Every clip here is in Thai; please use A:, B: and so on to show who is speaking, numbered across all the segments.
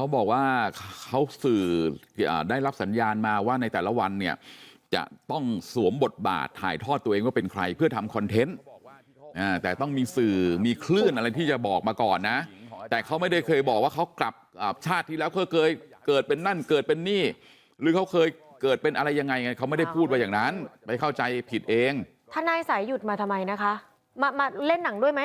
A: เขาบอกว่าเขาสื่ออ่าได้รับสัญญาณมาว่าในแต่ละวันเนี่ยจะต้องสวมบทบาทถ่ายทอดตัวเองว่าเป็นใครเพื่อทำคอนเทนต์อ่าแต่ต้องมีสื่อมีคลื่นอะไรที่จะบอกมาก่อนนะแต่เขาไม่ได้เคยบอกว่าเขากลับอ่าชาติที่แล้วเขาเคยเกิดเป็นนั่นเกิดเป็นนี่หรือเขาเคยเกิดเป็นอะไรยังไงไงเขาไม่ได้พูดว่าอย่างนั้นไปเข้าใจผิดเอง
B: ทนายสายหยุดมาทำไมนะคะมามาเล่นหนังด้วยไหม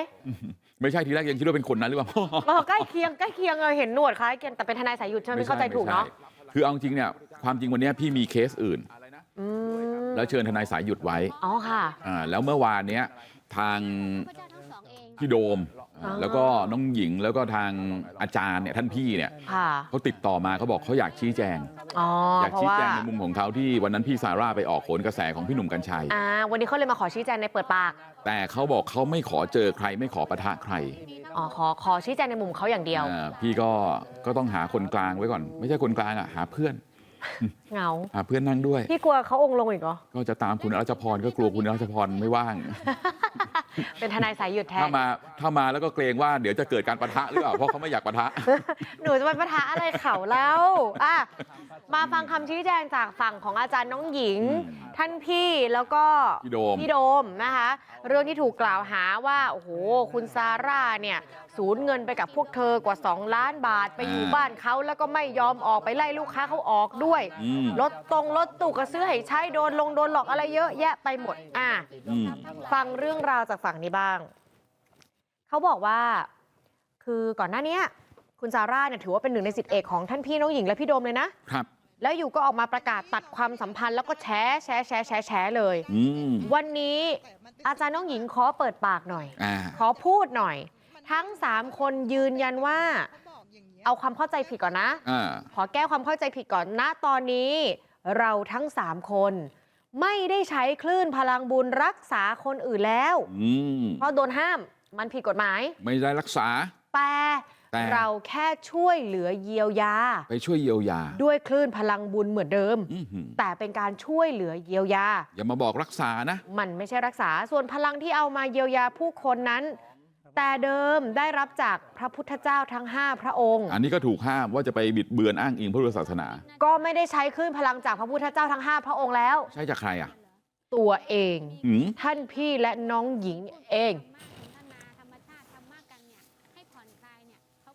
A: ไม่ใช่ทีแรกยังคิดว่าเป็นคนนั้นหรือเปล่า
B: เออใกล้เคียงใกล้เคียงเออเห็นหนวดคล้ายกันแต่เป็นทนายสายหยุดใช่ไหม
A: ไม่
B: เข้าใจถูกเนาะ
A: ไม่ใช่คือเอาจริงเนี่ยความจริงวันเนี้ยพี่มีเคสอื่น
B: อืม
A: แล้วเชิญทนายสายหยุดไว้
B: อ๋อค่ะ
A: อ่าแล้วเมื่อวานเนี้ยทางพี่โดม
B: อ๋อ
A: แล้วก็น้องหญิงแล้วก็ทางอาจารย์เนี่ยท่านพี่เนี่ย
B: ค่ะ
A: เขาติดต่อมาเขาบอกเขาอยากชี้แจง
B: อ๋อ
A: อยาก
B: เพราะ
A: ชี้
B: ว่า
A: แจงในมุมของเขาที่วันนั้นพี่ซาร่าไปออกโขนกระแสของพี่หนุ่มกัญชัย
B: อ่าวันนี้เขาเลยมาขอชี้แจงในเปิดปาก
A: แต่เขาบอกเขาไม่ขอเจอใครไม่ขอปะทะใคร
B: อ๋อขอขอชี้แจงในมุมเขาอย่างเดียว
A: อ่าพี่ก็ก็ต้องหาคนกลางไว้ก่อน ไม่ใช่คนกลางอะหาเพื่อน
B: เหงา
A: หาเพื่อนนั่งด้วย
B: พี่กลัวเขาองค์ลงอีกเหรอ
A: ก็จะตามคุณรัชพรก็กลัวคุณรัชพรไม่ว่าง
B: เป็นทนายสายหยุดแท
A: ถ้านมาถ้ามาแล้วก็เกรงว่าเดี๋ยวจะเกิดการปะทะหรือเปล่า เพราะเขาไม่อยากปะทะ
B: หนูจะไปปะทะอะไรเขาแล้วอะมาฟังคำชี้แจงจากฝั่งของอาจารย์น้องหญิง
A: อืม
B: ท่านพี่แล้วก็
A: พี่โดม
B: พี่โดมนะคะ เรื่องที่ถูกกล่าวหาว่า โอ้โห คุณซาร่าเนี่ย สูญเงินไปกับพวกเธอกว่า2ล้านบาทไปอยู่บ้านเขาแล้วก็ไม่ยอมออกไปไล่ลูกค้าเขาออกด้วย
A: อืม
B: รถตรงรถตู้ก็ซื้อให้ใช้โดนลงโดนหลอกอะไรเยอะแยะไปหมดอะ
A: อืม
B: ฟังเรื่องราวจากฝั่งนี้บ้างเขาบอกว่า คือก่อนหน้าเนี้ยคุณซาร่าเนี่ยถือว่าเป็นหนึ่งในสิทธิเอกของท่านพี่น้องหญิงและพี่โดมเลยนะ
A: ครับ
B: แล้วอยู่ก็ออกมาประกาศตัดความสัมพันธ์แล้วก็แฉแฉแฉแฉแฉเลย
A: อืม
B: วันนี้อาจารย์น้องหญิงขอเปิดปากหน่อย
A: อ่า
B: ขอพูดหน่อย ทั้งสามคนยืนยันว่า เอาความเข้าใจผิดก่อนนะ
A: อ่า
B: ขอแก้ความเข้าใจผิดก่อนนะตอนนี้ เราทั้งสามคน ไม่ได้ใช้คลื่นพลังบุญรักษาคนอื่นแล้ว
A: อืม
B: เพราะโดนห้ามมันผิดกฎหมาย
A: ไม่ได้รักษา
B: แต่
A: แต่
B: เราแค่ช่วยเหลือเยียวยา
A: ไปช่วยเยียวยา
B: ด้วยคลื่นพลังบุญเหมือนเดิม
A: อื้อหือ
B: แต่เป็นการช่วยเหลือเยียวยา
A: อย่ามาบอกรักษานะ
B: มันไม่ใช่รักษาส่วนพลังที่เอามาเยียวยาผู้คนนั้น แต่เดิมได้รับจากพระพุทธเจ้าทั้ง5พระองค์
A: อันนี้ก็ถูกห้ามว่าจะไปบิดเบือนอ้างอิงพระพุทธศาสนา
B: ก็ไม่ได้ใช้คลื่นพลังจากพระพุทธเจ้าทั้ง5พระองค์แล้ว
A: ใช่จากใครอะ
B: ตัวเอง
A: หืม
B: ท่านพี่และน้องหญิงเอง
C: พัฒนาธรรมชาติธรรมะกันเนี่ยให้ผ่อนคลายเนี่ยเขา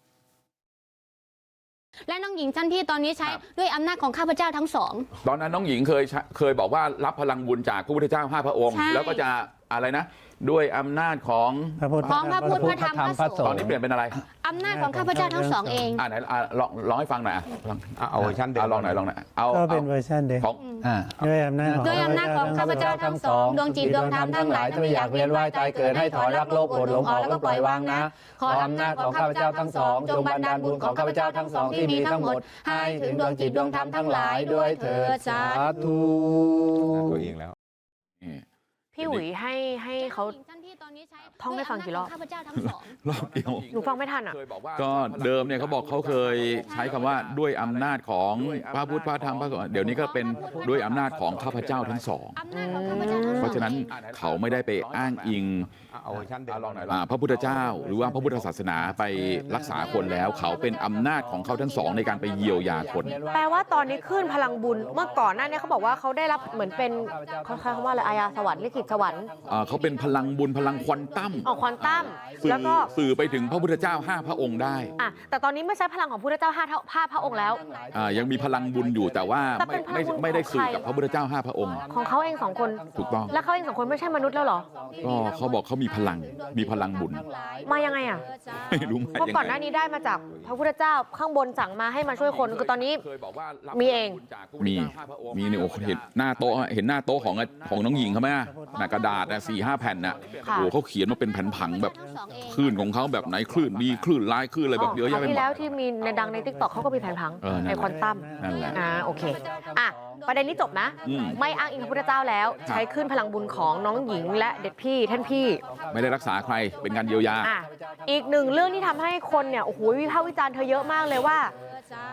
C: และน้องหญิงท่านที่ตอนนี้ใช้ด้วยอำนาจของข้าพเจ้าทั้งสอง
A: ตอนนั้นน้องหญิงเคยใช้เคยบอกว่ารับพลังบุญจากพระพุทธเจ้าห้าพระองค์
C: ใช่
A: แล้วก็จะอะไรนะ ด้วยอำนาจของ
D: พระพุทธ
C: ของพระพุทธพระธรรมพระสงฆ์
A: ตอนนี้เปลี่ยนเป็นอะไร
C: อำนาจของข้าพเจ้าทั้งสองเอง
A: อ่าไหนอะลองลองให้ฟังหน่อยอะลอง
E: เอาเอาเวอร์ชันเดิม
A: อะลองหน่อยลองหน่อยเอา
D: ก็
A: เอา
D: เป็นเวอร์ชันเดิม
A: ของ
E: อ่า
D: ด้วยอำนาจของ
C: ด้วยอำนาจของข้าพเจ้าทั้งสองดวงจิตดวงธรรมทั้งหลาย
E: ที่ไม่อยากเวียนว่ายตายเกิดให้ถอยรักโลกโกรธหลงออกแล้วก็ปล่อยวางนะขออำนาจของข้าพเจ้าทั้งสองจงบันดาลบุญของข้าพเจ้าทั้งสองที่มีทั้งหมด ให้ถึงดวงจิตดวงธรรมทั้งหลายด้วยเถิดสาธุ ตัวเองแล้ว
A: นี่
B: พี่หวีให้ให้เขา
C: ท่านที่ตอนนี้ใช้
B: ท่องให้ฟังกี่รอบ
C: ด้วยำนาจขข้าพเจ้าทั้งสอง
A: รอบเดียว
B: หนูฟังไม่ทันอะ
A: ก็เดิมเนี่ยเขาบอกเขาเคยใช้คำว่าด้วยอำนาจของพระพุทธพระธรรมพระสงฆ์เดี๋ยวนี้ก็เป็นด้วยอำนาจของข้าพเจ้าทั้งสอง
C: อำนาจของข้าพเจ้าทั้งสอง
A: เพราะฉะนั้นเขาไม่ได้ไปอ้างอิง
E: เอาเวอร์ชันเดิม
A: ลองหน่อยอ่าพระพุทธเจ้า หรือว่าพระพุทธศาสนาไปรักษาคนแล้ว เขาเป็นอำนาจของเขาทั้งสองในการไปเยียวยาคน
B: แปลว่าตอนนี้คลื่นพลังบุญเมื่อก่อนหน้านี้เขาบอกว่าเขาได้รับเหมือนเป็นเขาใช้คำว่าอะไรอาญาสวรรค์ลิขิตสวรรค์
A: อ่าเขาเป็นพลังบุญพลังควอนตัม
B: ออกควอนตัม
A: สื่
B: แล้ว
A: อ
B: ก็
A: สื่อไปถึงพระพุทธเจ้าห้าพระองค์ได้
B: อะแต่ตอนนี้ไม่ใช้พลังของพุทธเจ้าห้าเท่าห้าพระองค์แล้ว
A: อ่ายังมีพลังบุญอยู่แต่ว่า
B: แต่
A: ไม่
B: เป็นพลั
A: ไม่
B: งบุญ
A: ไม่ได้สื่อ
B: ของใคร
A: กับพระพุทธเจ้าห้าพระองค์
B: ของเขาเองสองคน
A: ถูกต้อง
B: แล้วเขาเองสองคนไม่ใช่มนุษย์แล้วเหรอ
A: ก็เขาบอกเขามีพลังมีพลังบุญ
B: มายังไงอะ
A: ไม่รู้มา
B: เพราะ
A: ยัง
B: ก่อนหน้า
A: ไง
B: นี้ได้มาจากพระพุทธเจ้าข้างบนสั่งมาให้มาช่วยคนคือตอนนี้
A: เคยบอกว่ารับ
B: มีเอง
A: บุญจากพระพุทธเจ้าห้าพระองค์มีเนี่ยโอ้โหเห็นหน้าโต๊ะเห็นหน้าโต๊ะของของน้องหญิงเขาไหมอะน่ะกระดาษน่ะสี่ห้าแผ่นน่ะ
B: ค่ะ
A: โอ้โหเขาเขียนมาเป็นแผ่นผังแบบ
C: ทั้งสองเอง
A: คลื่นของเขาแบบไหนคลื่นดีคลื่นร้ายคลื่นอะไรแบบเยอะ
B: ค
A: แยะ
B: ราว
A: ไปห
B: ที่
A: มด
B: แล้วที่มีในดังในทิกตอกเขาก็มีแผนผัง
A: เออนั่นแห
B: ใน
A: ละ
B: ควอนตัม
A: นั่นแหละ
B: อ่าโอเคอะ ประเด็นนี้จบนะ
A: อืม
B: ไม่อ้างอิงพระพุทธเจ้าแล้ว ใช้ขึ้นพลังบุญของน้องหญิงและเด็ดพี่ท่านพี่
A: ไม่ได้รักษาใครเป็นการเยียวยา
B: อะอีกหนึ่งเรื่องที่ทำให้คนเนี่ยโอ้โหวิพากษ์วิจารณ์เธอเยอะมากเลยว่า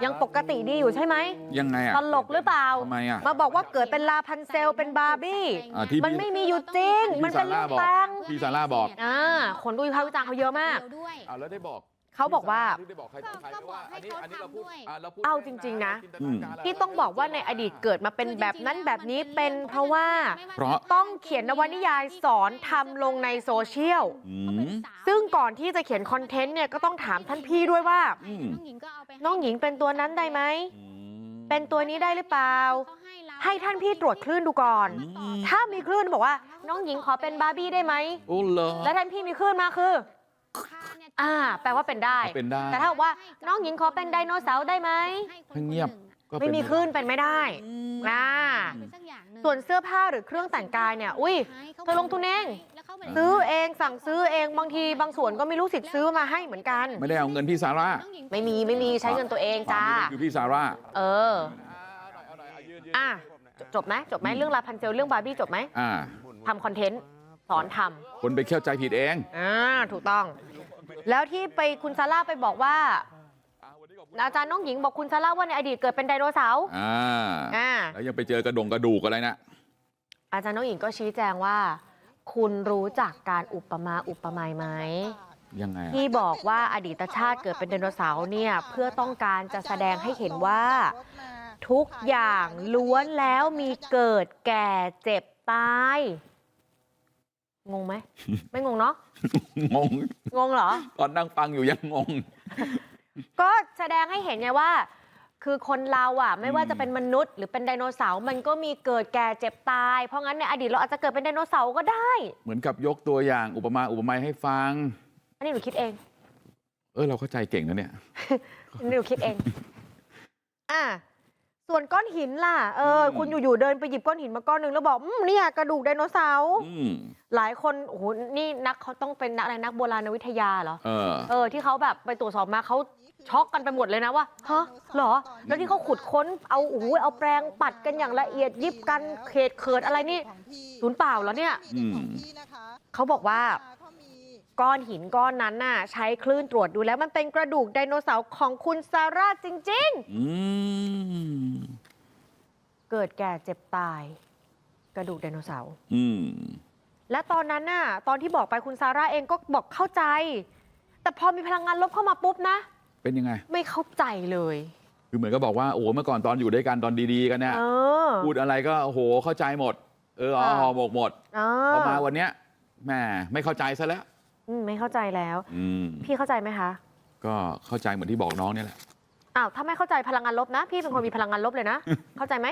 B: ยังปกติดีอยู่ใช่ไหม
A: ยังไงอะ
B: ตลกหรือเปล่า
A: ทำไมอะ
B: มาบอกว่าเกิดเป็นลาพันเซลเป็นบาร์บี้
A: อ่าที่
B: มันไม่มีอยู่จริง มันเป็นเรื่องแต่ง
A: พี่ซาร่าบอก
B: อ่าคนดูวิพากษ์วิจารณ์เขาเยอะมาก
C: เดียวด้วย
A: เอาแล้วได้บอก
B: เขาบอกว่า
A: ได้บอกใครต่อใคร
C: ก็บอกให้เขา
A: อันนี้เราพูด
C: ทำด้วย
A: อะเราพูด
B: เอาจริงๆนะ
A: อืม
B: ที่ต้องบอกว่าในอดีตเกิดมาเป็นแบบนั้นแบบนี้เป็นเพราะว่า
A: เพราะ
B: ต้องเขียนนวนิยายสอนทำลงในโซเชียล
A: อืม
B: ซึ่งก่อนที่จะเขียนคอนเทนต์เนี่ยก็ต้องถามท่านพี่ด้วยว่า
A: อืม
C: น้องหญิงก็เอาไป
B: น้องหญิงเป็นตัวนั้นได้ไหม
A: อืม
B: เป็นตัวนี้ได้หรือเปล่า ให้ท่านพี่ตรวจคลื่นดูก่อน
A: อืม
B: ถ้ามีคลื่นบอกว่า น้องหญิงขอเป็นบาร์บี้ได้ไหม
A: โอ้เหรอ
B: แล้วท่านพี่มีคลื่นมาคือ อ่า แปลว่าเป็นได้
A: เป็นได้
B: แต่ถ้าบอกว่าน้องหญิงขอเป็นไดโนเสาร์ได้ไหม
A: ให้เงียบก็เป็
B: ไม่มีคลื่นเป็นไม่ได้อ่า
C: ส่
B: ส่
C: ว
B: วนนเสื้อผ้าหรือเครื่องแต่งกายเนี่ย อุ้ย เธอลงทุนเอง
C: ซื้
B: ซื้
C: อ
B: อเองสั่งซื้อเองบางทีบางส่วนก็ไม่รู้สิทธิ์ซื้อมาให้เหมือนกัน
A: ไม่ได้เอาเงินพี่ซาร่า
B: ไม่มีไม่มีใช้เงินตัวเองจ้า
A: คือพี่ซาร่า
B: เออ อะจบไหมจบไหมเรื่องลาพันเซลเรื่องบาร์บี้จบไหม
A: อ่า
B: ทำคอนเทนต์ สอนทำ
A: คนไปเข้าใจผิดเอง
B: อ่าถูกต้อง แล้วที่ไปคุณซาร่าไปบอกว่าอาจารย์น้องหญิงบอกคุณซาร่าว่าในอดีตเกิดเป็นไดโนเสาร์
A: อ่า
B: อ่า
A: แล้วยังไปเจอกระดงกระดูกอะไรนะ
B: อาจารย์น้องหญิงก็ชี้แจงว่า คุณรู้จักการอุปมาอุปไมยไหม
A: ยังไงอะ
B: ที่บอกว่าอดีตชาติเกิดเป็นไดโนเสาร์เนี่ย เพื่อต้องการจะแสดงให้เห็นว่า ทุกอย่างล้วนแล้วมีเกิดแก่เจ็บตาย งงไหม ไม่งงเนาะ
A: งง
B: งงเหรอ
A: ตอนนั่งฟังอยู่ยังงง
B: ก็แสดงให้เห็นไงว่า คือคนเราอะ ไม่ว่าจะเป็นมนุษย์หรือเป็นไดโนเสาร์มันก็มีเกิดแก่เจ็บตาย เพราะงั้นในอดีตเราอาจจะเกิดเป็นไดโนเสาร์ก็ได้
A: เหมือนกับยกตัวอย่างอุปมาอุปไมยให้ฟัง
B: อันนี้หนูคิดเอง
A: เออเราเข้าใจเก่งนะเนี่ย
B: อันนี้หนูคิดเอง อะ ส่วนก้อนหินล่ะเออ
A: อืม
B: คุณอยู่ๆเดินไปหยิบก้อนหินมาก้อนหนึ่งแล้วบอกอืมเนี่ยกระดูกไดโนเสาร์
A: อืม
B: หลายคนโอ้โหนี่นักเขาต้องเป็นนักอะไรนักโบราณวิทยาเหรอ
A: เออ
B: เออที่เขาแบบไปตรวจสอบมาเขาช็อกกันไปหมดเลยนะว่าฮะเหรอ แล้วที่เขาขุดค้นเอาโอ้โหเอาแปรงปัดกันอย่างละเอียดยิบกันเขตเขิดอะไรนี่ศูนย์เปล่าแล้วเนี่ย
A: อืม
B: เขาบอกว่า ก้อนหินก้อนนั้นน่ะ ใช้คลื่นตรวจดูแล้วมันเป็นกระดูกไดโนเสาร์ของคุณซาร่าจริง
A: อืม
B: ๆเกิดแก่เจ็บตาย กระดูกไดโนเสาร์
A: อืม
B: และตอนนั้นน่ะ ตอนที่บอกไปคุณซาร่าเองก็บอกเข้าใจ แต่พอมีพลังงานลบเข้ามาปุ๊บนะ
A: เป็นยังไง
B: ไม่เข้าใจเลย
A: คือเหมือนก็บอกว่าโอ้โหเมื่อก่อนตอนอยู่ด้วยกันตอนดีๆกันเนี่ย
B: เออ
A: พูดอะไรก็โอ้โหเข้าใจหมด เอออ๋อ
B: ค่ะ
A: ห่อหมกหมด
B: เอ
A: พอ
B: อ
A: มาวันเนี้ยแหม่ไม่เข้าใจซะแล้ว
B: อืมไม่เข้าใจแล้ว
A: อืม
B: พี่เข้าใจไหมคะ
A: ก็เข้าใจเหมือนที่บอกน้องเนี่ยแหละ
B: อ้าวถ้าไม่เข้าใจพลังงานลบนะ พี่เป็นคนมีพลังงานลบเลยนะ เข้าใจไหม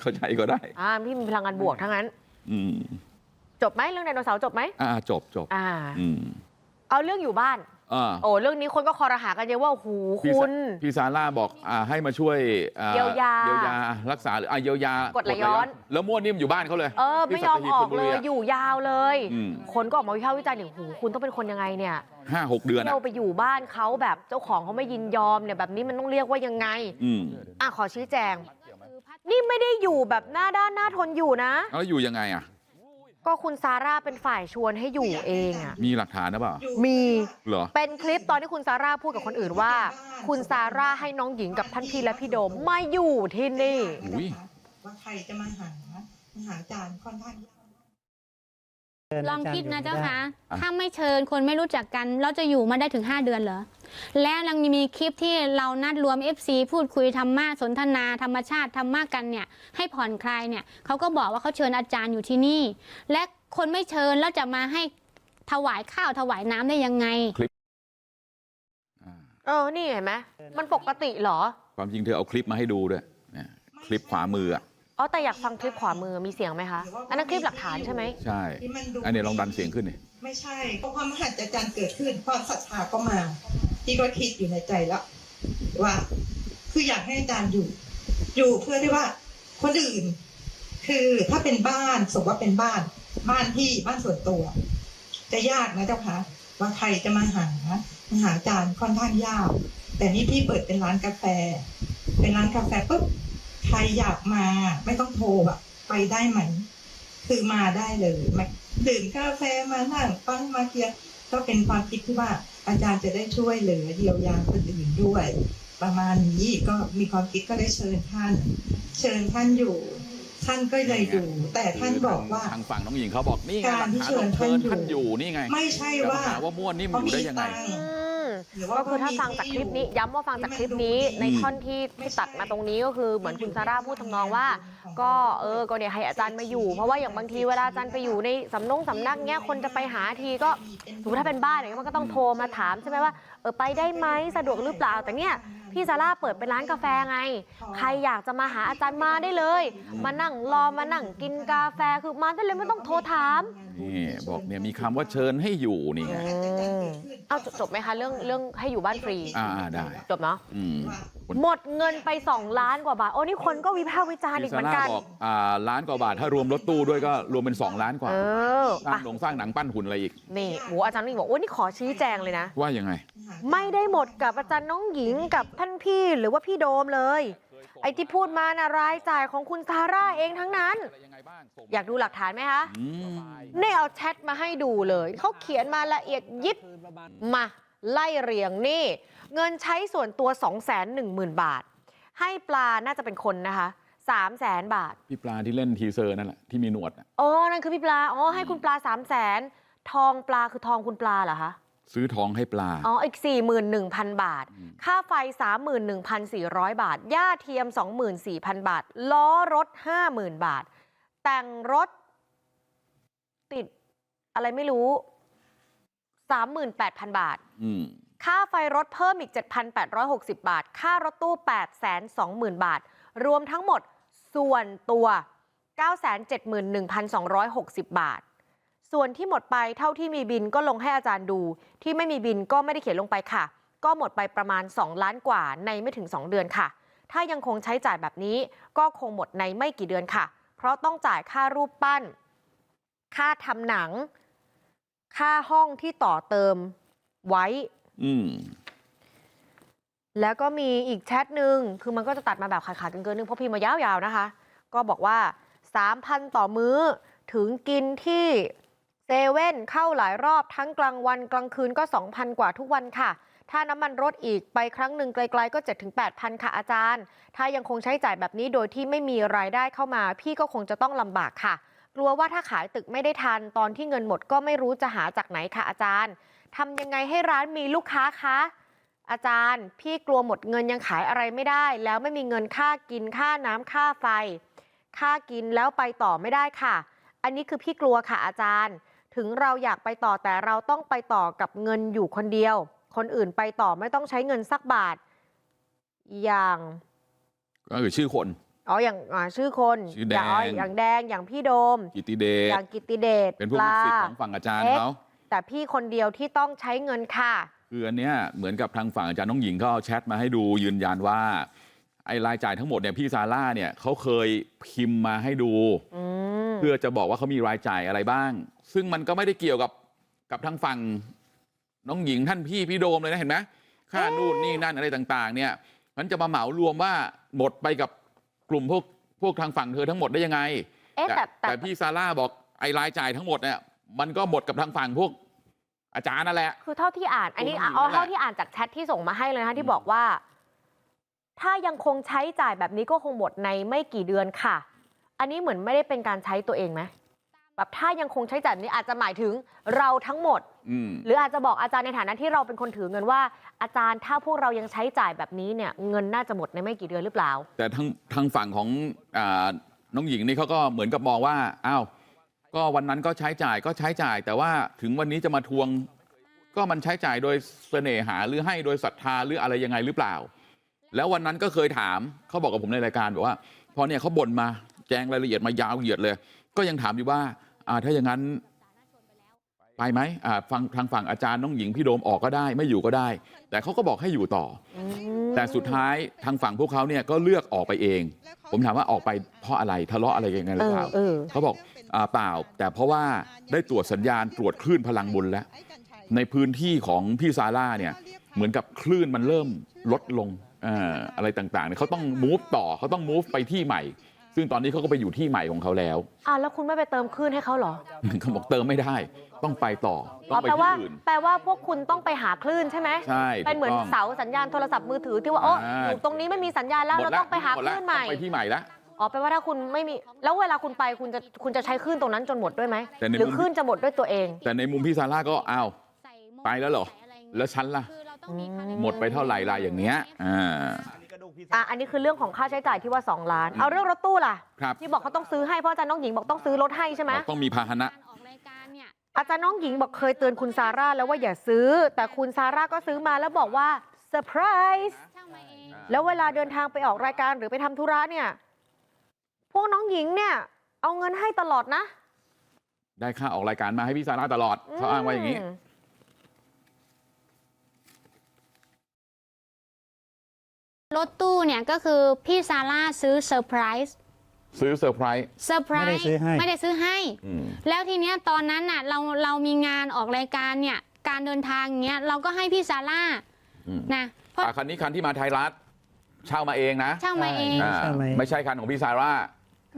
A: เข้าใจก็ได้
B: อ่าพี่มีพลังงานบวกทั้งนั้น
A: อืม
B: จบไหมเรื่องไดโนเสาร์จบไหม
A: อ่าจบจบ
B: อ่า
A: อืม
B: เอาเรื่องอยู่บ้าน
A: อ่า
B: โอ้เรื่องนี้คนก็คอรหากันเยอะว่าโอ้โห
A: พี่
B: คุ
A: ซา
B: ณ
A: พี่ซาร่าบอกอ่าให้มาช่วยอ่
B: เยียวยา
A: เยียวยารักษาหรืออ่าเยียวยาก
B: ดไหลย้อน
A: แล้วมั่วนิ่มอยู่บ้านเขาเลย
B: เออไม่ยอมออกเลย
A: ที่สัตหีบชลบุรีะ
B: อยู่ยาวเลย
A: อืม
B: คนก็ออกมาวิพากษ์วิจารณ์อย่างโหคุณต้องเป็นคนยังไงเนี่ย
A: ห้าหกเดือน
B: เที่
A: อะ
B: ยวไปอยู่บ้านเขาแบบเจ้าของเขาไม่ยินยอมเนี่ยแบบนี้มันต้องเรียกว่ายังไง
A: อืม
B: อะขอชี้แจงนี่ไม่ได้อยู่แบบหน้าด้านหน้าทนอยู่นะ
A: แล้วอยู่ยังไงอะ
B: ก็คุณซาร่าเป็นฝ่ายชวนให้อยู่เองอะ
A: มีหลักฐานนะเปล่า
B: มี
A: เหรอ
B: เป็นคลิปตอนที่คุณซาร่าพูดกับคนอื่นว่า คุณซาร่าให้น้องหญิงกับท่านพี่และพี่โดมมาอยู่ที่นี่
A: อุ๊ย
D: ว่าใครจะมาหามาหาอาจารย์ค่อนข้างยาก
C: ลองคิดนะเจ้าคะ
A: อะ
C: ถ้าไม่เชิญคนไม่รู้จักกัน เราจะอยู่มาได้ถึง5เดือนเหรอ และยังมีคลิปที่เรานัดรวม FC พูดคุยธรรมะสนทนาธรรมชาติธรรมะกันเนี่ยให้ผ่อนคลายเนี่ยเขาก็บอกว่าเขาเชิญอาจารย์อยู่ที่นี่ และคนไม่เชิญแล้วจะมาให้ถวายข้าวถวายน้ำได้ยังไง
A: อ่า
B: เออ นี่เห็นไหมมันปกติเหรอ
A: ความจริงเธอเอาคลิปมาให้ดูด้วยเนี่ยคลิปขวามืออะ
B: อ๋อแต่อยากฟังคลิปขวามือมีเสียงไหมคะ อันนั้นคลิปหลักฐานใช่ไหม
A: ใช่
D: ที่มันดู
A: อันนี้ลองดันเสียงขึ้นนี่
D: ไม่ใช่เพราะความมหัศจรรย์เกิดขึ้น ความศรัทธาก็มา ที่ก็คิดอยู่ในใจแล้วว่า คืออยากให้อาจารย์อยู่ อยู่เพื่อที่ว่า คนอื่น คือถ้าเป็นบ้านสมมติว่าเป็นบ้าน บ้านที่บ้านส่วนตัว จะยากนะเจ้าคะว่าใครจะมาหามาหาอาจารย์ค่อนข้างยาก แต่นี่พี่เปิดเป็นร้านกาแฟ เป็นร้านกาแฟปุ๊บใครอยากมาไม่ต้องโทรอะไปได้ไหม คือมาได้เลยมาดื่มกาแฟมานั่งฟังมาเคียร์ ก็เป็นความคิดที่ว่าอาจารย์จะได้ช่วยเหลือเยียวยาคนอื่นด้วย ประมาณนี้ก็มีความคิดก็ได้เชิญท่าน เชิญท่านอยู่ ท่านก็เลยอยู่ แต่ท่านบอกว่า
A: ทางฝั่งน้องหญิงเขาบอกนี่ไงห
D: กา
A: ลั
D: ร
A: ก
D: ที่
A: ฐาน
D: เชิ
A: ต้อ
D: ญ
A: งเชิญ
D: ท่า
A: ท่าน
D: น
A: อ
D: อยู่
A: ยู่นี่ไง
D: ไม่ใช่
A: แต่
D: ว่า
A: หาว่ามั่วนิ่มอยู่ได้ยังไง
D: เขามีตัค์
B: อืม
D: หรือว่า
B: ก็คือถ้าฟังจากคลิปนี้ย้ำว่าฟังจากคลิปนี้ในท่อนที่ที่ตัดมาตรงนี้ก็คือเหมือนคุณซาร่าพูดทำนองว่า ก็เออก็เนี่ยให้อาจารย์มาอยู่ เพราะว่าอย่างบางทีเวลาอาจารย์ไปอยู่ในสำนงสำนักเนี้ยคนจะไปหาทีก็สมมติถ้าเป็นบ้านเนี่ยมันก็ต้องโทรมาถามใช่ไหมว่าเออไปได้ไหมสะดวกหรือเปล่าแต่เนี่ย พี่ซาร่าเปิดเป็นร้านกาแฟไง ใครอยากจะมาหาอาจารย์มาได้เลย มานั่งรอมานั่งกินกาแฟคือมาได้เลยไม่ต้องโทรถาม
A: นี่บอกเนี่ยมีคำว่าเชิญให้อยู่นี่ไง
B: เอาจบจบไหมคะเรื่องเรื่องให้อยู่บ้านฟรี
A: อ่าอ่าได้
B: จบเนาะ
A: อืม
B: หมดเงินไป2ล้านกว่าบาทโอ้นี่คนก็วิพากษ์วิจารณ์อี
A: พี่
B: กเหมือน
A: ซาร่า
B: กัน
A: บอกอ่าล้านกว่าบาทถ้ารวมรถตู้ด้วยก็รวมเป็น2ล้านกว่า
B: เออ
A: สร้าง
B: อะ
A: หนงสร้างหนังปั้นหุ่นอะไรอีก
B: นี่โหอาจารย์นี่บอกโอ้นี่ขอชี้แจงเลยนะ
A: ว่ายังไง
B: ไม่ได้หมดกับอาจารย์น้องหญิงกับท่านพี่หรือว่าพี่โดมเลย ไอ้ที่พูดมานะรายจ่ายของคุณซาร่าเองทั้งนั้น อยากดูหลักฐานไหมคะ
A: อืม
B: นี่เอาแชทมาให้ดูเลยเขาเขียนมาละเอียดยิบมาไล่เรียงนี่ เงินใช้ส่วนตัว 2 1 0 0 0 0 บาท ให้ปลาน่าจะเป็นคนนะคะ3 0 0 0 0 0บาท
A: พี่ปลาที่เล่นทีเซอร์นั่นแหละที่มีหนวดน่ะ
B: อ๋อนั่นคือพี่ปลาอ๋อให้คุณปลา3 0 0 0 0 0ทองปลาคือทองคุณปลาเหรอคะ
A: ซื้อทองให้ปลา
B: อ๋ออีก41,000บาท ค่าไฟ31,400บาทย่าเทียม24,000บาท ล้อรถ50,000บาท แต่งรถ ติดอะไรไม่รู้38,000บาท
A: อืม
B: ค่าไฟรถเพิ่มอีก7,860บาท ค่ารถตู้820,000บาท รวมทั้งหมดส่วนตัว971,260บาท ส่วนที่หมดไปเท่าที่มีบินก็ลงให้อาจารย์ดู ที่ไม่มีบินก็ไม่ได้เขียนลงไปค่ะ ก็หมดไปประมาณ 2 ล้านกว่าในไม่ถึง 2 เดือนค่ะ ถ้ายังคงใช้จ่ายแบบนี้ก็คงหมดในไม่กี่เดือนค่ะ เพราะต้องจ่ายค่ารูปปั้น ค่าทำหนัง ค่าห้องที่ต่อเติมไว้
A: อืม
B: แล้วก็มีอีกแชทหนึ่งคือมันก็จะตัดมาแบบขาดๆเกินๆนึงเพราะพิมพ์มายาวๆนะคะ ก็บอกว่า 3,000 ต่อมื้อถึงกินที่ เซเว่นเข้าหลายรอบทั้งกลางวันกลางคืนก็ 2,000 กว่าทุกวันค่ะ ถ้าน้ำมันรถอีกไปครั้งหนึ่งไกลๆก็ 7-8,000 ค่ะอาจารย์ ถ้ายังคงใช้จ่ายแบบนี้โดยที่ไม่มีรายได้เข้ามา พี่ก็คงจะต้องลำบากค่ะ กลัวว่าถ้าขายตึกไม่ได้ทัน ตอนที่เงินหมดก็ไม่รู้จะหาจากไหนค่ะอาจารย์ทำยังไงให้ร้านมีลูกค้าคะอาจารย์ พี่กลัวหมดเงินยังขายอะไรไม่ได้ แล้วไม่มีเงินค่ากินค่าน้ำค่าไฟ ค่ากินแล้วไปต่อไม่ได้ค่ะ อันนี้คือพี่กลัวค่ะอาจารย์ ถึงเราอยากไปต่อแต่เราต้องไปต่อกับเงินอยู่คนเดียว คนอื่นไปต่อไม่ต้องใช้เงินสักบาท อย่าง
A: ก็คือชื่อคน
B: อ๋ออย่างอ่าชื่อคน
A: ชื่อแดง
B: ย่างอ๋ออย่างแดงอย่างพี่โดม
A: กิติเดช
B: อย่างกิตติเดช
A: เป็นพวก
B: ป
A: ลูก
B: ลา
A: ศิษย์ของฝั่งอาจารย์
B: เอ็กซ์
A: เขา
B: แต่พี่คนเดียวที่ต้องใช้เงินค่ะ
A: คืออันเนี้ยเหมือนกับทางฝั่งอาจารย์น้องหญิงเขาเอาแชทมาให้ดูยืนยันว่า ไอ้รายจ่ายทั้งหมดเนี่ยพี่ซาร่าเนี่ยเขาเคยพิมพ์มาให้ดู
B: อืม
A: เพื่อจะบอกว่าเขามีรายจ่ายอะไรบ้าง ซึ่งมันก็ไม่ได้เกี่ยวกับกับทางฝั่งน้องหญิงท่านพี่พี่โดมเลยนะเห็นไหมค่านู่นนี่นั่นอะไรต่างๆเนี่ยมันจะมาเหมารวมว่าหมดไปกับกลุ่มพวกพวกทางฝั่งเธอทั้งหมดได้ยังไง
B: เอ๊ะแต่แต่
A: แต่พี่ซาร่าบอกไอ้รายจ่ายทั้งหมดเนี่ยมันก็หมดกับทางฝั่งพวกอาจารย์นั่นแหละ
B: คือเท่าที่อ่านอันนี้
A: ตัวผู้หญิง
B: เอา
A: นั่นแหละ
B: เท่าที่อ่านจากแชทที่ส่งมาให้เลยนะคะที่บอกว่า ถ้ายังคงใช้จ่ายแบบนี้ก็คงหมดในไม่กี่เดือนค่ะ อันนี้เหมือนไม่ได้เป็นการใช้ตัวเองไหม แบบถ้ายังคงใช้จ่ายแบบนี้อาจจะหมายถึงเราทั้งหมด
A: อืม
B: หรืออาจจะบอกอาจารย์ในฐานะที่เราเป็นคนถือเงินว่าอาจารย์ถ้าพวกเรายังใช้จ่ายแบบนี้เนี่ยเงินน่าจะหมดในไม่กี่เดือนหรือเปล่า
A: แต่ทางทางฝั่งของอาน้องหญิงนี่เขาก็เหมือนกับมองว่าอ้าวก็วันนั้นก็ใช้จ่ายก็ใช้จ่าย แต่ว่าถึงวันนี้จะมาทวง ก็มันใช้จ่ายโดยเสน่หาหรือให้โดยศรัทธาหรืออะไรยังไงหรือเปล่า แล้ววันนั้นก็เคยถามเขาบอกกับผมในรายการบอกว่าพอเนี่ยเขาบ่นมาแจ้งรายละเอียดมายาวเหยียดเลย ก็ยังถามอยู่ว่าอ่าถ้าอย่างนั้นไปไหมอ่าฟังทางฝั่งอาจารย์น้องหญิงพี่โดมออกก็ได้ไม่อยู่ก็ได้แต่เขาก็บอกให้อยู่ต่อแต่สุดท้ายทางฝั่งพวกเขาเนี่ยก็เลือกออกไปเองผมถามว่าออกไปเพราะอะไรทะเลาะอะไรกันไงหรือเปล่า
B: เออเออ
A: เขาบอกอ่าเปล่าแต่เพราะว่าได้ตรวจสัญญาณตรวจคลื่นพลังบุญแล้วในพื้นที่ของพี่ซาร่าเนี่ยเหมือนกับคลื่นมันเริ่มลดลงเอ่ออะไรต่างๆเนี่ยเขาต้อง move ต่อเขาต้อง move ไปที่ใหม่ ซึ่งตอนนี้เขาก็ไปอยู่ที่ใหม่ของเขาแล้ว
B: อ่าแล้วคุณไม่ไปเติมคลื่นให้เขาเหรอ
A: เขาบอกเติมไม่ได้ต้องไปต่อต้อ
B: อ๋อง
A: ไป
B: แปลว่า
A: ที่อื่น
B: แปลว่าพวกคุณต้องไปหาคลื่นใช่ไหม
A: ใช่
B: เป็นเหมือน
A: ถูกต้อง
B: เสาสัญญาณโทรศัพท์มือถือที่ว่าโอ้
A: อ่า
B: อยู่ตรงนี้ไม่มีสัญญาณแล้วเราต้องไปหา
A: ด
B: ค
A: แล้ว
B: ลื่นใหม่
A: ต้องไปที่ใหม่แล้ว
B: อ๋อแปลว่าถ้าคุณไม่มีแล้วเวลาคุณไปคุณจะคุณจะใช้คลื่นตรงนั้นจนหมดด้วยไหม
A: แต่ใน
B: หรือ
A: มุม
B: คลื่นจะหมดด้วยตัวเอง
A: แต่ในมุมพี่ซาร่าก็อ้าวไปแล้วเหรอแล้วฉันล่ะหมดไปเท่าไหร่ล่ะอย่างเงี้ยอ่า
B: อะอันนี้คือเรื่องของค่าใช้จ่ายที่ว่า2ล้านเอาเรื่องรถตู้ล่ะ
A: ครับ
B: ที่บอกเขาต้องซื้อให้เพราะอาจารย์น้องหญิงบอกต้องซื้อรถให้ใช่ไหม
A: บอกต้องมีพาหนะ
C: ออกรายการเนี่ย
B: อาจารย์น้องหญิงบอกเคยเตือนคุณซาร่าแล้วว่าอย่าซื้อ แต่คุณซาร่าก็ซื้อมาแล้วบอกว่าเซอร์ไพรส์
C: ช่างมาเอง
B: แล้วเวลาเดินทางไปออกรายการหรือไปทำธุระเนี่ยพวกน้องหญิงเนี่ย เอาเงินให้ตลอดนะ
A: ได้ค่าออกรายการมาให้พี่ซาร่าตลอดเขาอ้างว่าอย่างนี้
C: รถตู้เนี่ยก็คือพี่ซาร่าซื้อเซอร์ไพรส์
A: ซื้อเซอร์ไพรส์
C: เซอร์ไพร
E: ไม่ได้
C: ส์
E: ซื้อให้
C: ไม่ได้ซื้อให้
A: อืม
C: แล้วทีเนี้ยตอนนั้นน่ะเราเรามีงานออกรายการเนี่ยการเดินทางเงี้ยเราก็ให้พี่ซาร่า
A: อืม
C: นะเพราะ
A: อะคันนี้คันที่มาไทยรัฐเช่ามาเองนะ
C: ช่างมาเอง
A: อ่า
E: ใช่ไหม
A: ไม่ใช่คันของพี่ซาร่า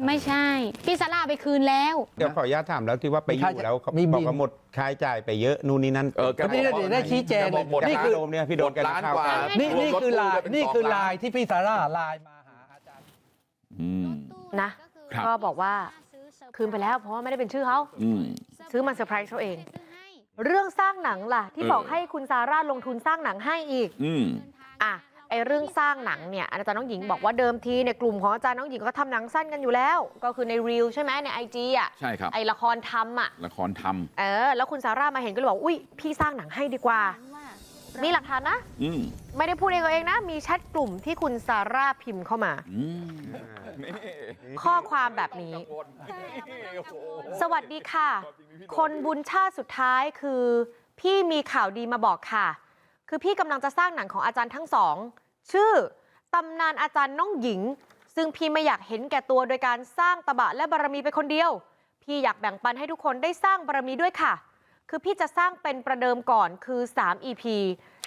C: ไม่ใช่ พี่ซาร่าเอาไปคืนแล้ว
F: เดี๋ยวขออนุญาตถามแล้วที่ว่าไปอ
E: มีค่า
F: ยู่แล้วเขา
E: มีบิล
F: บอกว่าหมดค่าใช้จ่ายไปเยอะนู่นนี่นั่น
A: เออแก
E: ก็นี่
A: บอก
E: เดี๋ยวได้ชี้แจง
A: กบอกหมด
E: นี่
F: นี่
E: คื
F: คืออ โดมเนี่ยพี่โดม
A: หมดล้านกว่า
E: นี่นี่คือไลน์
A: รวมรถตู้
E: นี่คือ
A: เป็นสอง
E: ไล
A: ล้าน
E: น์ที่พี่ซาร่าไลน์มาหาอาจารย์
A: อืม
B: นะ
A: ครั บ
B: ก็บอกว่าคืนไปแล้วเพราะว่าไม่ได้เป็นชื่อเขา
A: อืม
B: ซื้อมาเซอร์ไพรส์เขาเองเรื่องสร้างหนังล่ะ ที่
A: เออ
B: บอกให้คุณซาร่าลงทุนสร้างหนังให้อีก
A: อืม
B: อะไอ เรื่องสร้างหนังเนี่ยอาจารย์น้องหญิงบอกว่าเดิมทีเนี่ยกลุ่มของอาจารย์น้องหญิงก็ทำหนังสั้นกันอยู่แล้ว ก็คือในรีลใช่ไหมในไอจีอะ
A: ใช่ครับ
B: ไอละครทำอะ
A: ละครท
B: เออแล้วคุณซาร่ามาเห็นก็เลยบอกอุ้ยพี่สร้างหนังให้ดีกว่า มีหลักฐานนะำ
A: อืม
B: ไม่ได้พูดเองเอาเองนะ มีแชทกลุ่มที่คุณซาร่าพิมพ์เข้ามา
A: อืมนี่
B: ข้อความแบบนี้ สวัสดีค่ะ คนบุญชาติสุดท้ายคือ พี่มีข่าวดีมาบอกค่ะ คือพี่กำลังจะสร้างหนังของอาจารย์ทั้งสองชื่อตำนานอาจารย์น้องหญิง ซึ่งพี่ไม่อยากเห็นแก่ตัวโดยการสร้างตบะและบารมีไปคนเดียว พี่อยากแบ่งปันให้ทุกคนได้สร้างบารมีด้วยค่ะ คือพี่จะสร้างเป็นประเดิมก่อนคือ 3 EP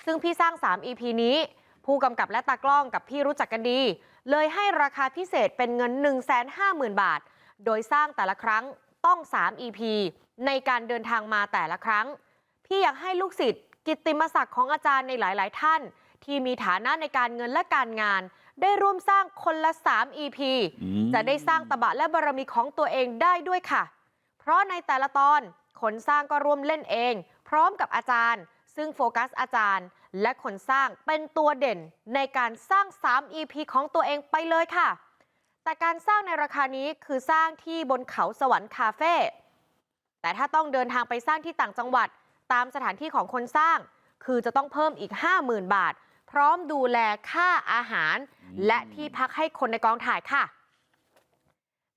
B: ซึ่งพี่สร้าง 3 EP นี้ ผู้กำกับและตากล้องกับพี่รู้จักกันดี เลยให้ราคาพิเศษเป็นเงิน 150,000 บาท โดยสร้างแต่ละครั้งต้อง 3 EP ในการเดินทางมาแต่ละครั้ง พี่อยากให้ลูกศิษย์ กิตติมศักดิ์ของอาจารย์ในหลาย ๆ ท่าน ที่มีฐานะในการเงินและการงาน ได้ร่วมสร้างคนละ 3 EP
A: อืม
B: จะได้สร้างตบะและบารมีของตัวเองได้ด้วยค่ะ เพราะในแต่ละตอนคนสร้างก็ร่วมเล่นเอง พร้อมกับอาจารย์ ซึ่งโฟกัสอาจารย์ และคนสร้างเป็นตัวเด่นในการสร้าง 3 EP ของตัวเองไปเลยค่ะ แต่การสร้างในราคานี้คือสร้างที่บนเขาสวรรค์คาเฟ่แต่ถ้าต้องเดินทางไปสร้างที่ต่างจังหวัด ตามสถานที่ของคนสร้าง คือจะต้องเพิ่มอีก 50,000 บาท พร้อมดูแลค่าอาหาร และที่พักให้คนในกองถ่ายค่ะ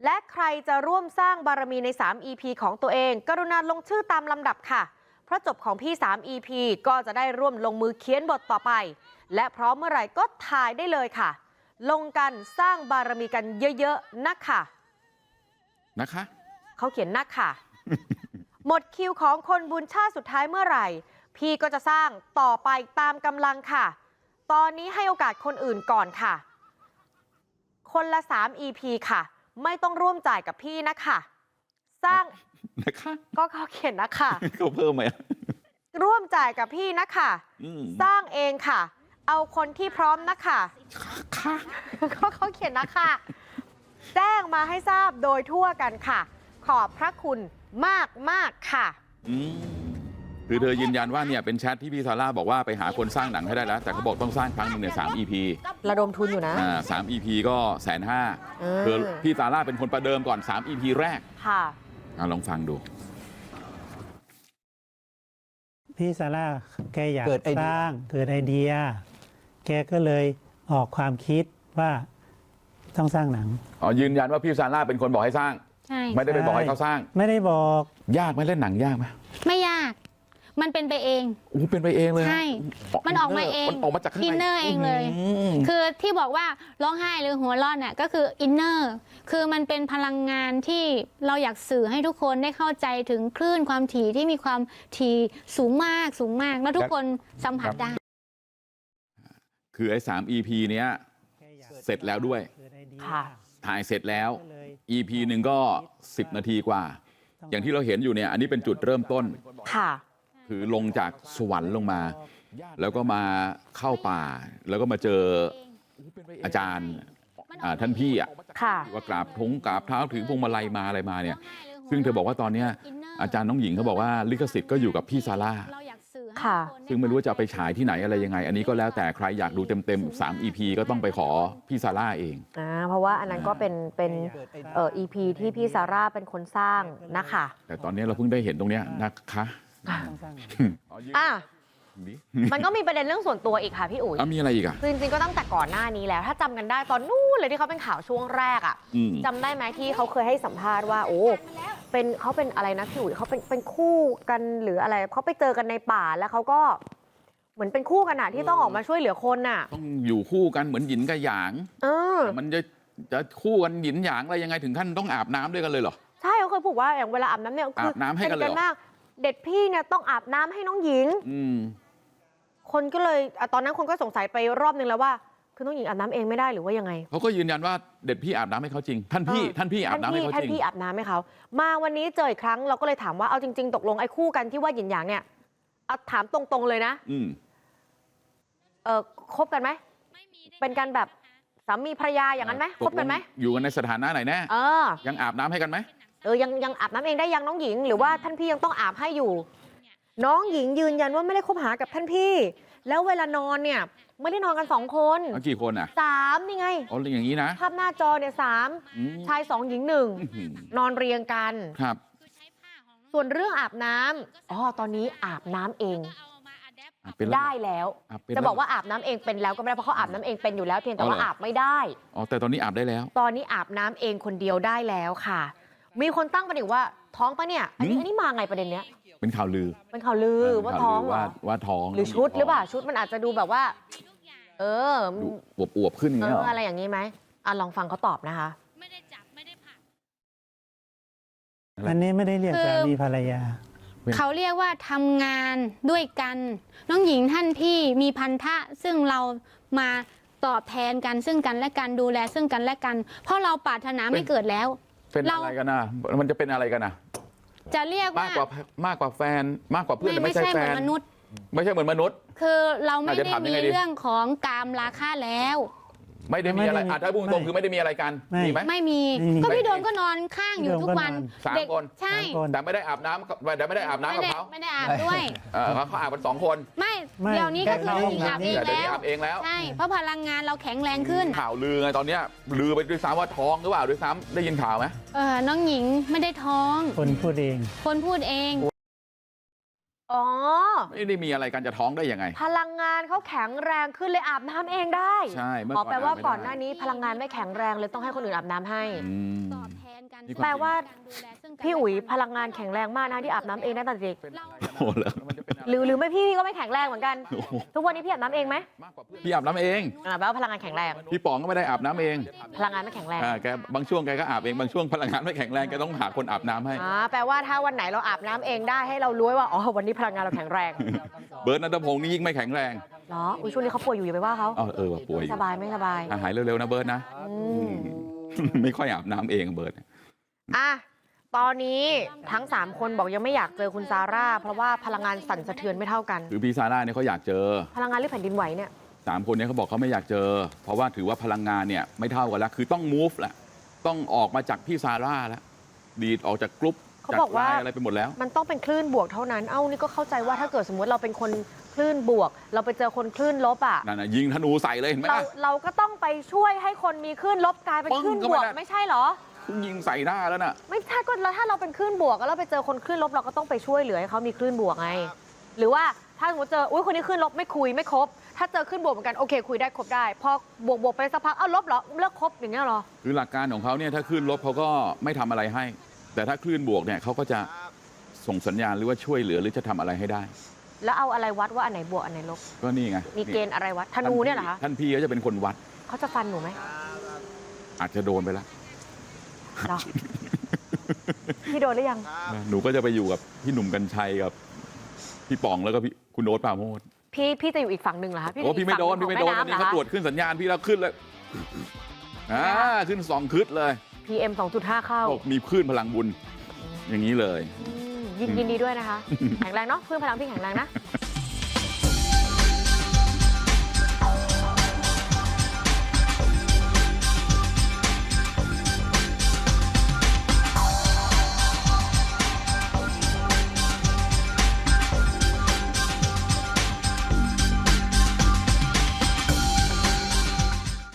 B: และใครจะร่วมสร้างบารมีใน 3 EP ของตัวเอง กรุณาลงชื่อตามลำดับค่ะ เพราะจบของพี่ 3 EP ก็จะได้ร่วมลงมือเขียนบทต่อไป และพร้อมเมื่อไหร่ก็ถ่ายได้เลยค่ะ ลงกันสร้างบารมีกันเยอะๆนะค่ะ
A: นะคะ
B: เขาเขียนนักค่ะ หมดคิวของคนบุญชาติสุดท้ายเมื่อไหร่ พี่ก็จะสร้างต่อไปตามกำลังค่ะ ตอนนี้ให้โอกาสคนอื่นก่อนค่ะ คนละ 3 EP ค่ะ ไม่ต้องร่วมจ่ายกับพี่นะคะ สร้าง
A: นะคะ
B: ก็เขาเขียนนะค่ะ
A: เขาเพิ่มไหม
B: ร่วมจ่ายกับพี่นะคะ
A: อืม
B: สร้างเองค่ะ เอาคนที่พร้อมนะคะ
A: ค่ะ
B: ก็เขาเขียนนะคะ แจ้งมาให้ทราบโดยทั่วกันค่ะ ขอบพระคุณ มากมากๆค่ะ
A: อืมคือเธอยืนยันว่าเนี่ยเป็นแชทที่พี่ซาร่าบอกว่าไปหาคนสร้างหนังให้ได้แล้ว แต่เขาบอกต้องสร้างครั้งหนึ่งเนี่ยสาม EP
B: ระดมทุนอยู่นะ
A: อ่าสาม EP ก็แสนห้า
B: เออ
A: คือพี่ซาร่าเป็นคนประเดิมก่อน3 EP แรก
B: ค่ะ
A: อะลองฟังดู
G: พี่ซาร่าแกอยาก
E: เกิดไอเดีย
G: สร้างเกิดไอเดีย แกก็เลยออกความคิดว่าต้องสร้างหนัง
A: อ๋อยืนยันว่าพี่ซาร่าเป็นคนบอกให้สร้าง
C: ใช่
A: ไม่ได้ไปบอกให้เขาสร้าง
G: ไม่ได้บอก
A: ยากไหมเล่นหนังยากไหม
C: ไม่ยาก มันเป็นไปเอง
A: โอ้โหเป็นไปเองเลยนะ
C: ใช่ มันออกมาเอง
A: มันออกมาจากข้างใน
C: อินเนอร์เองเลย
A: ม
C: คือที่บอกว่าร้องไห้หรือหัวเร้อนเนี่ยก็คืออินเนอร์ คือมันเป็นพลังงานที่เราอยากสื่อให้ทุกคนได้เข้าใจถึงคลื่นความถี่ที่มีความถี่สูงมากสูงมาก แล้วทุกคนสัมผัสได้
A: คือไอ้สาม EP เนี้ย
G: แกอยาก
A: เสร็จแล้วด้วย
G: เกิดไอเดีย
B: ค่ะ
A: ถ่ายเสร็จแล้ว
G: ก็เลย
A: EP หนึ่งก็10นาทีกว่าอย่างที่เราเห็นอยู่เนี่ยอันนี้เป็นจุดเริ่มต้น
B: ค่ะ
A: คือลงจากสวรรค์ลงมา แล้วก็มาเข้าป่าแล้วก็มาเจออาจารย์อ่าท่านพี่อะ
B: ค่ะ
A: ว่ากราบทงกราบเท้าถือพวงมาลัยมาอะไรมาเนี่ยซึ่งเธอบอกว่าตอนเนี้ยอาจารย์น้องหญิงเขาบอกว่าลิขสิทธิ์ก็อยู่กับพี่ซาร่า ซึ่งไม่รู้ว่าจะเอาไปฉายที่ไหนอะไรยังไงอันนี้ก็แล้วแต่ใครอยากดูเต็มๆ3 EP ก็ต้องไปขอพี่ซาร่าเอง
B: อ่าเพราะว่าอันนั้นก็เป็นเป็นเอ่อ EP ที่พี่ซาร่าเป็นคนสร้างนะคะ
A: แต่ตอนนี้เราเพิ่งได้เห็นตรงเนี้ยนะคะ
B: อะ
A: ดิ
B: มันก็มีประเด็นเรื่องส่วนตัวอีกค่ะพี่อุ๋ย
A: อะมีอะไรอีกอะ
B: คือจริงๆก็ตั้งแต่ก่อนหน้านี้แล้ว ถ้าจำกันได้ตอนนู้นเลยที่เขาเป็นข่าวช่วงแรกอะ
A: อืม
B: จำได้ไหมที่เขาเคยให้สัมภาษณ์ว่าโอ้ เป็นเขาเป็นอะไรนะพี่อุ๋ยเขาเป็นเป็นคู่กันหรืออะไรเขาไปเจอกันในป่าแล้วเขาก็เหมือนเป็นคู่กันอะที่ต้องออกมาช่วยเหลือคนน่ะ
A: ต้องอยู่คู่กันเหมือนหยินกับหยาง
B: เออ
A: แต่มันจะจะคู่กันหยินหยางอะไรยังไงถึงขั้นต้องอาบน้ำด้วยกันเลยเหรอ
B: ใช่เขาเคยพูดว่าอย่างเวลาอาบน้ำเนี่ยคื
A: อาบน้ำให้กันเลยเหรอ
B: มากเด็ดพี่เนี่ยต้องอาบน้ำให้น้องหญิง
A: อืม
B: คนก็เลยอะตอนนั้นคนก็สงสัยไปรอบนึงแล้วว่า คือน้องหญิงอาบน้ำเองไม่ได้หรือว่ายังไง
A: เขาก็ยืนยันว่าเด็ดพี่อาบน้ำให้เขาจริง ท่านพี่
B: เออ
A: ท่านพี่อาบน้ำให้เขา
B: ท่าน
A: จริง
B: พี่อาบน้ำให้เขามาวันนี้เจออีกครั้งเราก็เลยถามว่าเอาจริง ๆ ตกลงไอ้คู่กันที่ว่าหยินหยางเนี่ยเอาถามตรงๆเลยนะ
A: อืม
B: เออคบกันไหมเป็นการแบบสามีภรรยาอย่างนั้นไหมคบกันไหม
A: ตลงอยู่กันในสถานะไหนแน่
B: เออ
A: ยังอาบน้ำให้กันไหม
B: เออยังยังอาบน้ำเองได้ยังน้องหญิง หรือว่าท่านพี่ยังต้องอาบให้อยู่ น้องหญิงยืนยันว่าไม่ได้คบหากับท่านพี่ แล้วเวลานอนเนี่ยไม่ได้นอนกันสองคน
A: เอากี่คนอะ
B: สามนี่ไง
A: เอาอย่างนี้นะ
B: ภาพหน้าจอเนี่ยสาม
A: อืม
B: ชายสองหญิงหนึ่ง
A: อื้อหือน
B: อนเรียงกัน
A: ครับ
B: ส่วนเรื่องอาบน้ำอ๋อตอนนี้อาบน้ำเอง
A: อาบเป็นแล้ว
B: ได้แล้ว
A: อาบเป็น
B: จะ
A: แล้ว
B: บอกว่าอาบน้ำเองเป็นแล้วก็ไม่ได้เพราะเขาอาบน้ำเองเป็นอยู่แล้วเพียงแต่
A: อ๋อ
B: ว่า
A: เหรอ
B: อาบไม่ได้
A: อ๋อแต่ตอนนี้อาบได้แล้ว
B: ตอนนี้อาบน้ำเองคนเดียวได้แล้วค่ะ มีคนตั้งประเด็นว่าท้องปะเนี่ยอันนี้
A: หืม
B: อันนี้มาไงประเด็นเนี้ย
A: เป็นข่าวลือ
B: เป็นข่าวลือว่า
A: เป็น
B: ท้
A: ข่
B: อง
A: ลื
B: เหร
A: ว่า
B: อ
A: ว่าท้อง
B: หรือชุดหรือเปล่าชุดมันอาจจะดูแบบว่า เออ
A: ดูอวบๆขึ้นอย่าง
B: เอ
A: เงี้ย
B: อ
A: เหรอ
B: อะไรอย่างนี้ไหมอะลองฟังเขาตอบนะคะ
C: ไม่ได้จับไม่ได้ผัก
G: อันนี้ไม่ได้เรียก
C: คือ
G: สามีภรรยา
C: เขาเรียกว่าทำงานด้วยกัน น้องหญิงท่านพี่มีพันธะซึ่งเรามาตอบแทนกันซึ่งกันและกันดูแลซึ่งกันและกัน เพราะเราปรารถนาไม่เกิดแล้ว
A: เป็น
C: เรา
A: อะไรกันนะมันจะเป็นอะไรกันนะ
C: จะเรียก
A: มาก
C: ว่าก
A: ว่ามากกว่าแฟนมากกว่าเพื่อน
C: ไม่
A: แต่
C: ไม่
A: ไม่ใช่
C: ใช่
A: แฟ
C: เหมือนนมนุษย์
A: ไม่ใช่เหมือนมนุษย์
C: คือเราไม่
A: อาจจะ
C: ได้
A: ถามยัง
C: มี
A: ไงดี
C: เรื่องของกามราคาแล้ว
A: ไม่ได้มีอะไร
G: ไม่ได้มี
A: อะถ้าพูดตรง
G: ไม่
A: คือไม่ได้มีอะไรกัน
G: ไม่
A: มีไหม
C: ไม่มี
G: ไม่มี
C: ก็พี่โดนก็นอนข้างอยู่ทุกวัน
A: สาม
C: เด็ก
A: คน
C: ใช่
G: สามคน
A: แต่ไม่ได้อาบน้ำกับแต่ไม่ได้อาบน้ำ
C: ไม่
A: กับ
C: ได้
A: เขา
C: ไม่ได้อาบด้วย
A: เออเขาเขาอาบกันสองคน
C: ไม่
G: ไม่
C: เดี๋ยวนี้ก็คือ
G: แค่
C: น้องหญิง
G: เข้า
C: อาบ
G: ห้องน้ำ
C: เอง
A: แต่เดี๋ยว
C: แล้
A: นี้
C: ว
A: อาบเองแล้ว
C: ใช่เพราะพลังงานเราแข็งแรงขึ้น
A: ข่าวลือไงตอนเนี้ยลือไปด้วยซ้ำว่าท้องหรือเปล่าด้วยซ้ำได้ยินข่าวไหม
C: เออน้องหญิงไม่ได้ท้อง
G: คนพูดเอง
C: คนพูดเอง
B: อ๋อ
A: ไม่ได้มีอะไรกันจะท้องได้ยังไง
B: พลังงานเขาแข็งแรงขึ้นเลยอาบน้ำเองได้
A: ใช่เมื่อ
B: อ๋อ
A: ก่อน
B: แปลว่า
A: อาบไม่ได้
B: ก่อนหน้านี้พลังงานไม่แข็งแรงเลยต้องให้คนอื่นอาบน้ำให้
A: อืม
C: ตอบ แทนกัน
A: นี่ความ
B: แปลว่า
C: ดูแลซึ่งกัน
B: พี่อุ๋ย
C: และกัน
B: พลังงานแข็งแรงมากนะที่อาบน้ำเองได้ตั้งแต่เด็ก
A: เป็นอะไรกันนะโอ้โหแล้วมันจะเป็นอะไร
B: หรือหรือไม่พี่พี่ก็ไม่แข็งแรงเหมือนกัน
A: โอ้โห
B: ทุกวันนี้พี่อาบน้ำเองไหม
A: มากกว่าเพื่อนพี่อาบน้ำเอง
B: อ่าแปลว่าพลังงานแข็งแรง
A: พี่ป๋องก็ไม่ได้อาบน้ำเอง
B: พลังงานไม่แข็งแรง
A: อ่าแกบางช่วงแกก็อาบเองบางช่วงพลังงานไม่แข็งแรงแกต้องหาคนอาบน้ำให้
B: อ่าแปลว่าถ้าวันไหนเราอาบน้ำเองได้ให้เรารู้ไว้ว่า อ๋อ วันนี้พลังงานเราแข็งแรง
A: เบิร์ดนัทพงศ์นี่ยิ่งไม่แข็งแรง
B: เหรอ อุ้ยช่วงนี้เขาป่วยอยู่อย่าไปว่าเขา
A: เออเออว่ะป่วยอ
B: ส
A: ยู่
B: บายไม่สบาย
A: อะหายเร็วๆนะเบิร์ดนะ
B: อืม
A: ไม่ค่อยอาบน้ำเองเบิร์ด
B: อะตอนนี้ทั้ง3คนบอกยังไม่อยากเจอคุณซาร่า เพราะว่าพลังงานสั่นสะเทือนไม่เท่ากัน
A: คือพี่ซาร่าเนี่ยเขาอยากเจอ
B: พลังงานหรือแผ่นดินไหวเนี่ย
A: สามคนเนี้เขาบอกเขาไม่อยากเจอ เพราะว่าถือว่าพลังงานเนี่ยไม่เท่ากันแล้ว คือต้อง move แหละต้องออกมาจากพี่ซาร่าแล้วดีดออกจากกรุ๊ป
B: เขา
A: จาก
B: บอกว่า
A: ไลน์อะไรไปหมดแล้ว
B: มันต้องเป็นคลื่นบวกเท่านั้น เอ้านี่ก็เข้าใจว่าถ้าเกิดสมมติเราเป็นคนคลื่นบวก เราไปเจอคนคลื่นลบอะ
A: นั่นนะยิงธนูใส่เลยเห็นไหม
B: เรา
A: ล่ะ
B: เราก็ต้องไปช่วยให้คนมีคลื่นลบกลายเป็น
A: ปึ้ง
B: คลื่น
A: เข้า
B: บ
A: ไป
B: วก
A: นะ
B: ไม่ใช่เหรอ
A: เพิ่งยิงใส่หน้าแล้วน่ะ
B: ไม่ใช่ก็แล้วถ้าเราเป็นคลื่นบวกแล้วเราไปเจอคนคลื่นลบเราก็ต้องไปช่วยเหลือให้เขามีคลื่นบวกไง หรือว่าถ้าสมมติเจออุ้ยคนนี้คลื่นลบไม่คุยไม่คบ ถ้าเจอคลื่นบวกเหมือนกันโอเคคุยได้คบได้ พอบวกบวกไปสักพักเอ้าลบเหรอเลิกคบอย่างเงี้ยเหรอ
A: คือหลักการของเขาเนี่ยถ้าคลื่นลบเขาก็ไม่ทำอะไรให้ แต่ถ้าคลื่นบวกเนี่ยเขาก็จะส่งสัญญาณหรือว่าช่วยเหลือหรือจะทำอะไรให้ได้
B: แล้วเอาอะไรวัดว่าอันไหนบวกอันไหนลบ
A: ก็นี่ไง
B: มีเกณฑ์อะไรวัดธนูเนี่ยเหรอคะ
A: ท่านพี่เขาจะเป็นคนวัด
B: เขาจะฟันหนูไหม
A: อาจจะโดนไปแล้ว
B: เหรอพี่โดนหรือยัง
A: หนูก็จะไปอยู่กับพี่หนุ่มกัญชัยกับ พี่ป๋องแล้วก็พี่คุณโน้ตปราโมด
B: พี่พี่จะอยู่อีกฝั่งหนึ่งเหรอคะ
A: โอ้
B: จะ
A: พี่
B: ยู่
A: ไม่
B: ก
A: โดน
B: ฝั่
A: พี่
B: ง
A: ไม่โดน
B: ข
A: อั
B: อนง
A: นี้
B: แม่
A: เขา
B: น้ำ
A: ตรวจขึ้นสัญญาณพี่แล้วขึ้นเลยอ่าขึ้นสองขึ้นเลย
B: พีเอ็มสองจุดห้าเข้า
A: บอกมีคลื่นพลังบุญอย่างนี้เลย
B: อืมยินยินดีด้วยนะคะ แข็งแรงเนาะเพื่อนพลังพี่แข็งแรงนะ